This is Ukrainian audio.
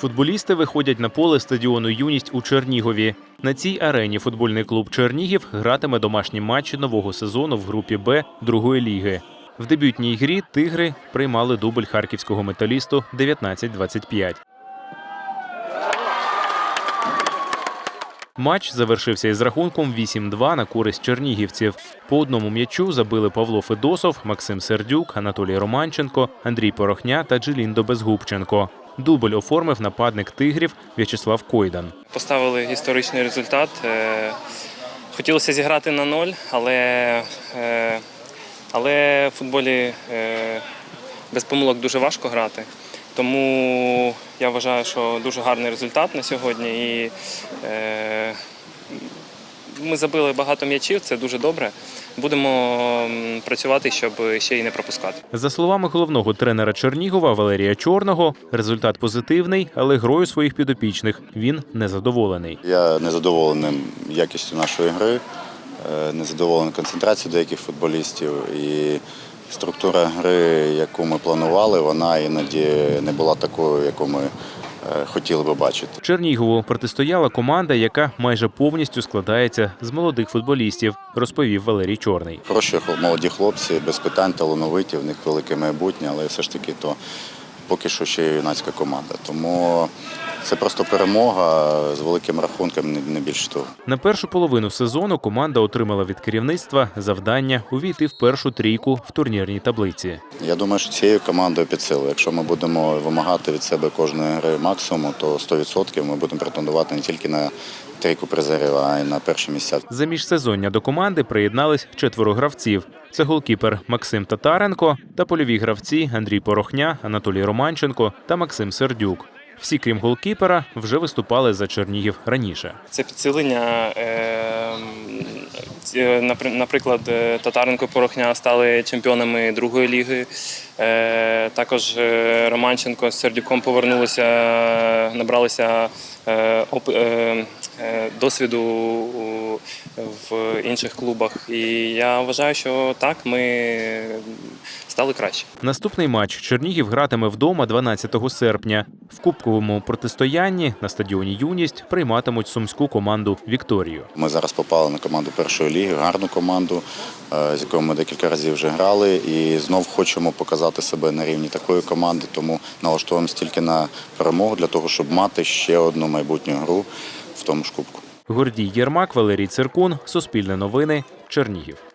Футболісти виходять на поле стадіону Юність у Чернігові. На цій арені футбольний клуб Чернігів гратиме домашні матчі нового сезону в групі Б другої ліги. В дебютній грі тигри приймали дубль харківського металісту 19-25. Матч завершився із рахунком 8-2 на користь чернігівців. По одному м'ячу забили Павло Федосов, Максим Сердюк, Анатолій Романченко, Андрій Порохня та Джиліндо Безгубченко. Дубль оформив нападник тигрів В'ячеслав Койдан. Поставили історичний результат. Е, Хотілося зіграти на ноль, але, е, але в футболі е, без помилок дуже важко грати. Тому я вважаю, що дуже гарний результат на сьогодні. І ми забили багато м'ячів, це дуже добре. Будемо працювати, щоб ще й не пропускати. За словами головного тренера Чернігова Валерія Чорного, результат позитивний, але грою своїх підопічних він незадоволений. Я незадоволений якістю нашої гри, е, незадоволений концентрацією деяких футболістів. І структура гри, яку ми планували, вона іноді не була такою, яку ми хотіли би бачити. Чернігову протистояла команда, яка майже повністю складається з молодих футболістів, розповів Валерій Чорний. Хороші молоді хлопці, без питань, талановиті, в них велике майбутнє, але все ж таки то поки що ще є юнацька команда. Тому це просто перемога з великим рахунком, не- не більше того. На першу половину сезону команда отримала від керівництва завдання увійти в першу трійку в турнірній таблиці. Я думаю, що цією командою під силу. Якщо ми будемо вимагати від себе кожної гри максимуму, то 100% ми будемо претендувати не тільки на трійку призерів, а й на перші місця. За міжсезоння до команди приєднались четверо гравців. Це голкіпер Максим Татаренко та польові гравці Андрій Порохня, Анатолій Романченко та Максим Сердюк. Всі, крім голкіпера, вже виступали за Чернігів раніше. Це підсилення. е, напри- Наприклад, е, Татаренко Порохня стали чемпіонами другої ліги. Е, Також е, Романченко з Сердюком повернулися, набралися е, е, е, досвіду в інших клубах. І я вважаю, що так, ми стали краще. Наступний матч Чернігів гратиме вдома 12 серпня. В кубковому протистоянні на стадіоні Юність прийматимуть сумську команду Вікторію. Ми зараз попали на команду першої ліги, гарну команду, е, з якою ми декілька разів вже грали, і знов хочемо показати себе на рівні такої команди, тому налаштовуємося тільки на перемогу для того, щоб мати ще одну майбутню гру в тому ж кубку. Гордій Єрмак, Валерій Циркун, Суспільне новини, Чернігів.